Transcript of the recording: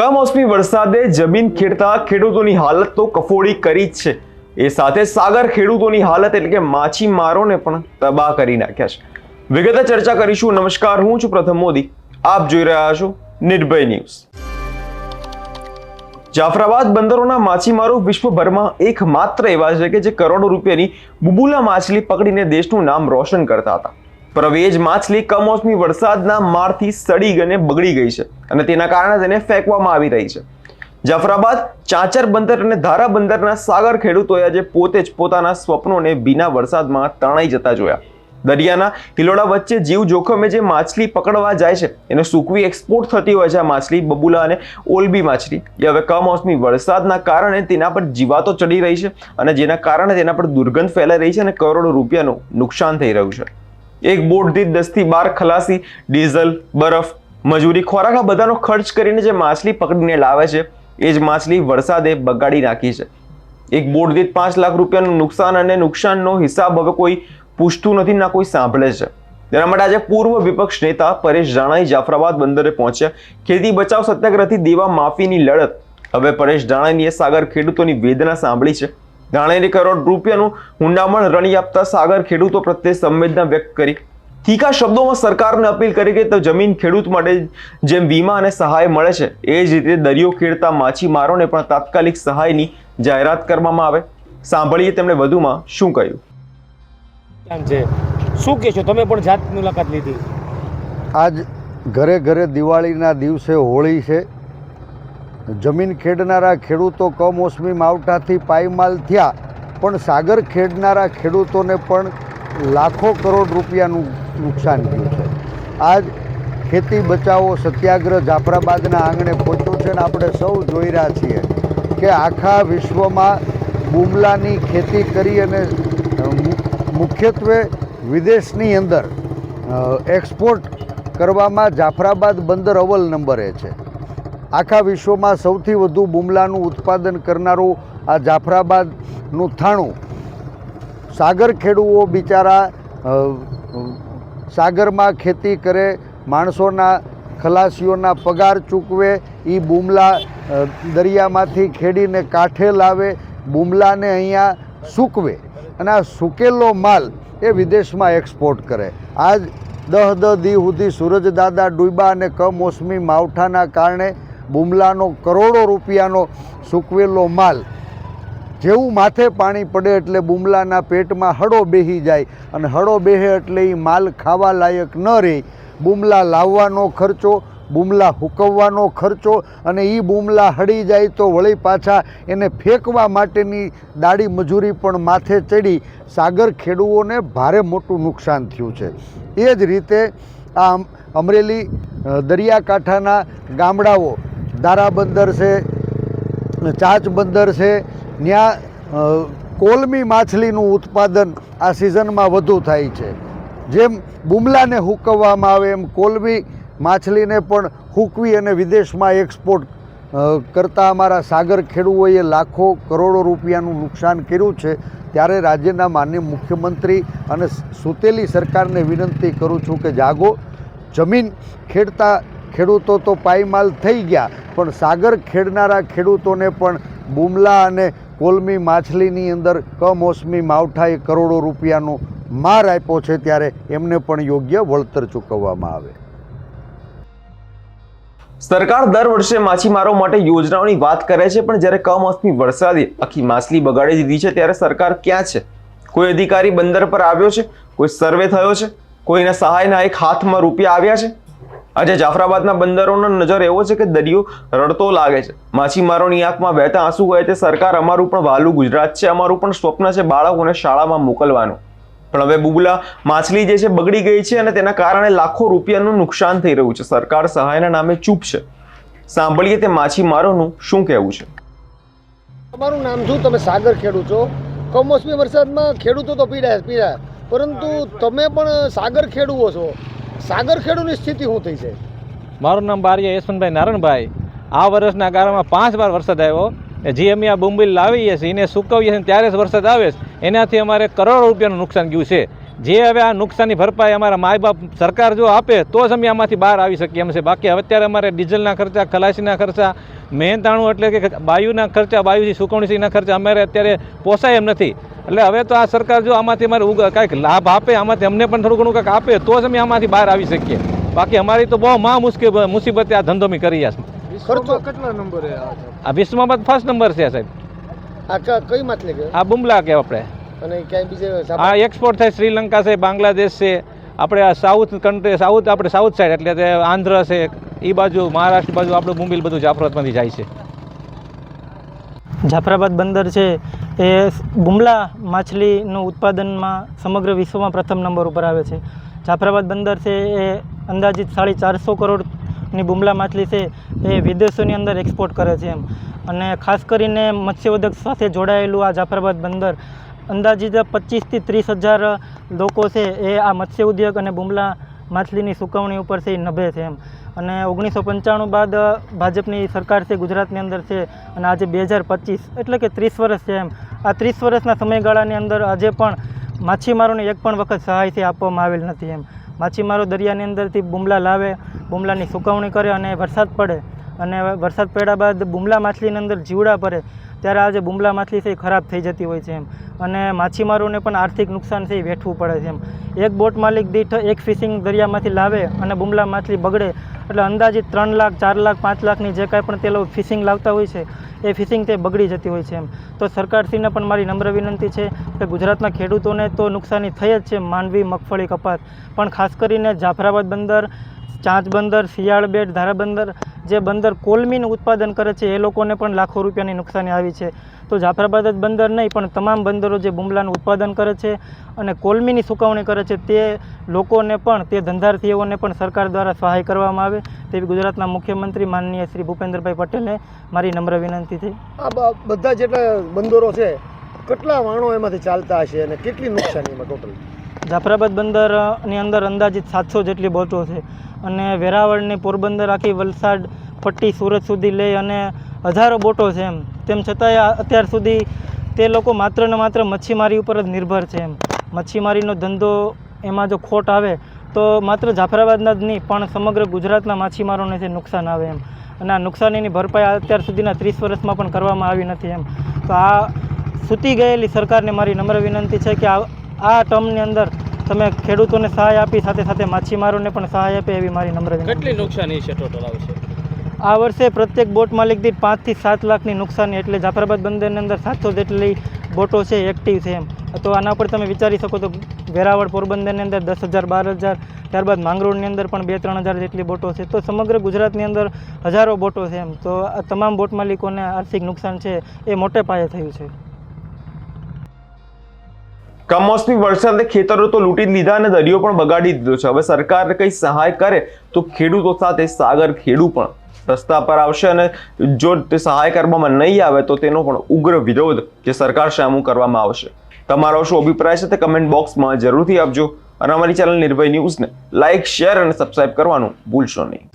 કમોસમી વરસાદે જમીન ખેડતા ખેડૂતોની હાલત તો કફોડી કરી જ છે. એ સાથે સાગર ખેડૂતોની હાલત એટલે કે માછીમારોને પણ તબાહ કરી નાખ્યા છે. વિગતે ચર્ચા કરીશું. નમસ્કાર, હું છું પ્રથમ મોદી. આપ જોઈ રહ્યા છો નિર્ભય ન્યૂઝ. જાફરાબાદ બંદરોના માછીમારો વિશ્વભરમાં એકમાત્ર એવા છે કે જે કરોડો રૂપિયાની બુબુલા માછલી પકડીને દેશનું નામ રોશન કરતા હતા. પણ હવે જ માછલી કમોસમી વરસાદના મારથી સડી ગઈને બગડી ગઈ છે અને તેના કારણે તેને ફેંકવામાં આવી રહી છે. જાફરાબાદ, ચાચર બંદર અને ધારા બંદરના સાગર ખેડૂતોએ આજે પોતે જ પોતાના સ્વપ્નોને ભીના વરસાદમાં તણાઈ જતા જોયા. દરિયાના હિલોડા વચ્ચે જીવ જોખમે જે માછલી પકડવા જાય છે, એને સૂકવી એક્સપોર્ટ થતી હોય છે આ માછલી, બબુલા અને ઓલબી માછલી. એ હવે કમોસમી વરસાદના કારણે તેના પર જીવાતો ચડી રહી છે અને જેના કારણે તેના પર દુર્ગંધ ફેલાઈ રહી છે અને કરોડો રૂપિયાનું નુકસાન થઈ રહ્યું છે. એક બોટ દીઠ દસથી બાર ખલાસી, ડીઝલ, બરફ, મજૂરી ખોરાક, આ બધાનો ખર્ચ કરીને જે માછલી પકડીને લાવે છે, એ જ માછલી વરસાદે બગાડી નાખી છે. એક બોટ દીઠ પાંચ લાખ રૂપિયાનું નુકસાન અને નુકસાનનો હિસાબ હવે કોઈ પૂછતું નથી ના કોઈ સાંભળે છે. તેના માટે આજે પૂર્વ વિપક્ષ નેતા પરેશ રાણાઈ જાફરાબાદ બંદરે પહોંચ્યા. ખેતી બચાવ સત્યાગ્રહથી દેવા માફીની લડત. હવે પરેશ રાણાઈની સાગર ખેડૂતોની વેદના સાંભળી છે. રાણાઈને કરોડ રૂપિયાનું હુંડામણ રણી આપતા સાગર ખેડૂતો પ્રત્યે સંવેદના વ્યક્ત કરી. તીખા શબ્દોમાં સરકારને અપીલ કરી કે તો જમીન ખેડૂત માટે જેમ વીમા અને સહાય મળે છે એ જ રીતે દરિયો ખેડતા માછીમારોને પણ તાત્કાલિક સહાયની જાહેરાત કરવામાં આવે. સાંભળીએ તેમણે વધુમાં શું કહ્યું. કેમ છે? શું કહેશો? તમે પણ જાત મુલાકાત લીધી. આજ ઘરે ઘરે દિવાળીના દિવસે હોળી છે. જમીન ખેડનારા ખેડૂતો કમોસમી માવઠાથી પાયમાલ થયા, પણ સાગર ખેડનારા ખેડૂતોને પણ લાખો કરોડ રૂપિયાનું નુકસાન થયું છે. આજ ખેતી બચાવો સત્યાગ્રહ જાફરાબાદના આંગણે પહોંચ્યો છે અને આપણે સૌ જોઈ રહ્યા છીએ કે આખા વિશ્વમાં બુમલાની ખેતી કરી અને મુખ્યત્વે વિદેશની અંદર એક્સપોર્ટ કરવામાં જાફરાબાદ બંદર અવ્વલ નંબરે છે. આખા વિશ્વમાં સૌથી વધુ બુમલાનું ઉત્પાદન કરનારું આ જાફરાબાદનું થાણું. સાગર ખેડૂઓ બિચારા સાગરમાં ખેતી કરે, માણસોના ખલાસીઓના પગાર ચૂકવે એ બુમલા દરિયામાંથી ખેડીને કાંઠે લાવે, બુમલાને અહીંયા સૂકવે અને આ સૂકેલો માલ એ વિદેશમાં એક્સપોર્ટ કરે. આજ દહ દહ દી સુધી સૂરજદાદા ડૂબા અને કમોસમી માવઠાના કારણે બુમલાનો કરોડો રૂપિયાનો સૂકવેલો માલ જેવું માથે પાણી પડે એટલે બુમલાના પેટમાં હળો બેહી જાય અને હળો બેહે એટલે એ માલ ખાવા લાયક ન રહે. બુમલા લાવવાનો ખર્ચો, બુમલા હુકવવાનો ખર્ચો અને એ બુમલા હળી જાય તો વળી પાછા એને ફેંકવા માટેની દાડી મજૂરી પણ માથે ચડી. સાગર ખેડૂઓને ભારે મોટું નુકસાન થયું છે. એ જ રીતે આ અમરેલી દરિયાકાંઠાના ગામડાઓ દારાબંદર છે, ચાચ બંદર છે ત્યાં કોલમી માછલીનું ઉત્પાદન આ સિઝનમાં વધુ થાય છે. જેમ બુમલાને હુકવવામાં આવે, એમ કોલમી માછલીને પણ હૂકવી અને વિદેશમાં એક્સપોર્ટ કરતા અમારા સાગર ખેડૂઓએ લાખો કરોડો રૂપિયાનું નુકસાન કર્યું છે. ત્યારે રાજ્યના માન્ય મુખ્યમંત્રી અને સુતેલી સરકારને વિનંતી કરું છું કે જાગો. જમીન ખેડતા ખેડૂતો તો પાયમાલ થઈ ગયા પણ સાગર ખેડનારા ખેડૂતોને પણ બુમલા અને કોલમી માછલીની અંદર કમોસમી માવઠાએ કરોડો રૂપિયાનો માર આપ્યો છે ત્યારે એમને પણ યોગ્ય વળતર ચૂકવવામાં આવે. સરકાર દર વર્ષે માછીમારો માટે યોજનાઓની વાત કરે છે, પણ જ્યારે કમોસમી વરસાદે આખી માછલી બગાડી દીધી છે, ત્યારે સરકાર ક્યાં છે? કોઈ અધિકારી બંદર પર આવ્યો છે? કોઈ સર્વે થયો છે? કોઈના સહાયના એક હાથમાં રૂપિયા આવ્યા છે? આજે જાફરાબાદના બંદરોનો નજર એવો છે કે દરિયો રડતો લાગે છે. માછીમારોની આંખમાં વહેતા આંસુ હોય તે સરકાર અમારું પણ વાલું ગુજરાત છે, અમારું પણ સ્વપ્ન છે બાળકોને શાળામાં મોકલવાનું. પણ હવે બુબલા માછલી જે છે બગડી ગઈ છે અને તેના કારણે લાખો રૂપિયાનું નુકસાન થઈ રહ્યું છે. સરકાર સહાયના નામે ચૂપ છે. સાંભળીએ તે માછીમારોનું શું કહેવું છે? તમારું નામ શું? તમે સાગર ખેડૂત છો? કમોસમી વરસાદમાં ખેડૂતો તો પીડાય પીડાય. પરંતુ તમે પણ સાગર ખેડૂઓ છો. સાગર ખેડૂની સ્થિતિ શું થઈ છે? મારું નામ બારિયા યશવંતભાઈ નારણભાઈ. આ વર્ષના ગાળામાં પાંચ વાર વરસાદ આવ્યો. જે અમે આ બુંબીલ લાવીએ છીએ, એને સૂકવીએ છીએ ત્યારે જ વરસાદ આવે છે. એનાથી અમારે કરોડો રૂપિયાનું નુકસાન ગયું છે. જે હવે આ નુકસાનની ભરપાઈ અમારા માય બાપ સરકાર જો આપે, તો જ અમે આમાંથી બહાર આવી શકીએ એમ છે. બાકી હવે અત્યારે અમારે ડીઝલના ખર્ચા, ખલાસીના ખર્ચા, મહેનતાણું એટલે કે બાયુના ખર્ચા, બાયુથી સુકવણીના ખર્ચા અમારે અત્યારે પોસાય એમ નથી. એટલે હવે તો આ સરકાર જો આમાંથી અમારે ઉગ કાંઈક લાભ આપે આમાંથી અમને પણ થોડું ઘણું કંઈક આપે તો જ અમે આમાંથી બહાર આવી શકીએ. બાકી અમારી તો બહુ મહા મુશ્કેલ મુસીબતે આ ધંધો મેં કરી છે. ખર્ચો કેટલા નંબરે આ વિશ્વમાં ફર્સ્ટ નંબર છે સાહેબ. આ કઈ માછલી આ બુમલા કે આપણે. અને ક્યાંય બીજે આ એક્સપોર્ટ થાય શ્રીલંકા છે બાંગ્લાદેશ છે આપણે આ સાઉથ કન્ટ્રી સાઉથ આપણે સાઉથ સાઈડ એટલે તે આંધ્ર છે એ બાજુ મહારાષ્ટ્ર બાજુ આપણું મુંબઈ બધું જાફરાબાદમાંથી જાય છે. જાફરાબાદ બંદર છે એ બુમલા માછલીનું ઉત્પાદનમાં સમગ્ર વિશ્વમાં પ્રથમ નંબર ઉપર આવે છે. જાફરાબાદ બંદર છે એ અંદાજિત સાડી ચારસો કરોડની બુમલા માછલી છે એ વિદેશોની અંદર એક્સપોર્ટ કરે છે એમ. અને ખાસ કરીને મત્સ્યોદ્યોગ સાથે જોડાયેલું આ જાફરાબાદ બંદર અંદાજિત પચીસથી ત્રીસ હજાર લોકો છે એ આ મત્સ્ય ઉદ્યોગ અને બુમલા માછલીની સુકવણી ઉપર છે એ નભે છે એમ. અને ઓગણીસો પંચાણું બાદ ભાજપની સરકાર છે, ગુજરાતની અંદર છે, અને આજે બે હજાર પચીસ, એટલે કે ત્રીસ વર્ષ છે એમ. આ ત્રીસ વર્ષના સમયગાળાની અંદર આજે પણ માછીમારોને એક પણ વખત સહાયથી આપવામાં આવેલ નથી એમ. માછીમારો દરિયાની અંદરથી બુમલા લાવે, બુમલાની સુકવણી કરે અને વરસાદ પડે. અને વરસાદ પડ્યા બાદ બુમલા માછલીની અંદર જીવડા પડે. ત્યારે આજે બુમલા માછલી છે, એ ખરાબ થઈ જતી હોય છે એમ. અને માછીમારોને પણ આર્થિક નુકસાન છે, એ વેઠવું પડે છે એમ. એક બોટ માલિક દીઠ એક ફિશિંગ દરિયામાંથી લાવે અને બુમલા માછલી બગડે એટલે અંદાજિત ત્રણ લાખ, ચાર લાખ, પાંચ લાખની જે કાંઈ પણ તે લોકો ફિશિંગ લાવતા હોય છે, એ ફિશિંગ તે બગડી જતી હોય છે એમ. તો સરકારશ્રીને પણ મારી નમ્ર વિનંતી છે કે ગુજરાતના ખેડૂતોને તો નુકસાની થઈ જ છે માંડવી, મગફળી, કપાસ. પણ ખાસ કરીને જાફરાબાદ બંદર, ચાંચ બંદર, શિયાળ બેટ, ધારા બંદર, જે બંદર કોલમીનું ઉત્પાદન કરે છે, એ લોકોને પણ લાખો રૂપિયાની નુકસાની આવી છે. તો જાફરાબાદ જ બંદર નહીં પણ તમામ બંદરો જે બુમલાનું ઉત્પાદન કરે છે અને કોલમીની સુકવણી કરે છે તે લોકોને પણ તે ધંધાર્થીઓને પણ સરકાર દ્વારા સહાય કરવામાં આવે. તેવી ગુજરાતના મુખ્યમંત્રી માનનીય શ્રી ભૂપેન્દ્રભાઈ પટેલને મારી નમ્ર વિનંતી છે આ બધા જેટલા બંદરો છે કેટલા વાણો એમાંથી ચાલતા હશે અને કેટલી નુકસાની એમાં ટોટલ? જાફરાબાદ બંદરની અંદર અંદાજિત સાતસો જેટલી બોટો છે. અને વેરાવળની પોરબંદર આખી વલસાડ પટ્ટી સુરત સુધી લઈ અને હજારો બોટો છે એમ. તેમ છતાંય અત્યાર સુધી તે લોકો માત્ર ને માત્ર મચ્છીમારી ઉપર જ નિર્ભર છે એમ. મચ્છીમારીનો ધંધો એમાં જો ખોટ આવે તો માત્ર જાફરાબાદના જ નહીં, પણ સમગ્ર ગુજરાતના માછીમારોને છે નુકસાન આવે એમ. અને આ નુકસાનીની ભરપાઈ અત્યાર સુધીના ત્રીસ વર્ષમાં પણ કરવામાં આવી નથી એમ. તો આ સૂતી ગયેલી સરકારને મારી નમ્ર વિનંતી છે કે આ ટર્મની અંદર તમે ખેડૂતોને સહાય આપી, સાથે સાથે માછીમારોને પણ સહાય આપે એવી મારી નમ્ર વિનંતી કેટલી નુકસાની છે ટોટલ આવશે? આ વર્ષે પ્રત્યેક બોટ માલિક દીઠ પાંચથી સાત લાખની નુકસાની એટલે જાફરાબાદ બંદરની અંદર સાતસો જેટલી બોટો છે એક્ટિવ છે એમ. તો આના પર તમે વિચારી શકો તો વેરાવળ પોરબંદરની અંદર દસ હજાર, બાર હજાર, ત્યારબાદ માંગરોળની અંદર પણ બે ત્રણ હજાર જેટલી બોટો છે. તો સમગ્ર ગુજરાતની અંદર હજારો બોટો છે એમ. તો આ તમામ બોટ માલિકોને આર્થિક નુકસાન છે એ મોટે પાયે થયું છે. કમોસમી વરસાદે ખેતરો તો લૂંટી લીધા અને દરિયો પણ બગાડી દીધો છે. હવે સરકાર કંઈ સહાય કરે તો ખેડૂતો સાથે સાગર ખેડૂ પણ. રસ્તા પર આવશે અને જો તે સહાય કરવામાં નહીં આવે તો તેનો પણ ઉગ્ર વિરોધ જે સરકાર સામુ કરવામાં આવશે. તમારો શું અભિપ્રાય છે તે કમેન્ટ બોક્સમાં જરૂરથી આપજો અને અમારી ચેનલ નિર્ભય ન્યૂઝને લાઇક શેર અને સબસ્ક્રાઇબ કરવાનું ભૂલશો નહીં.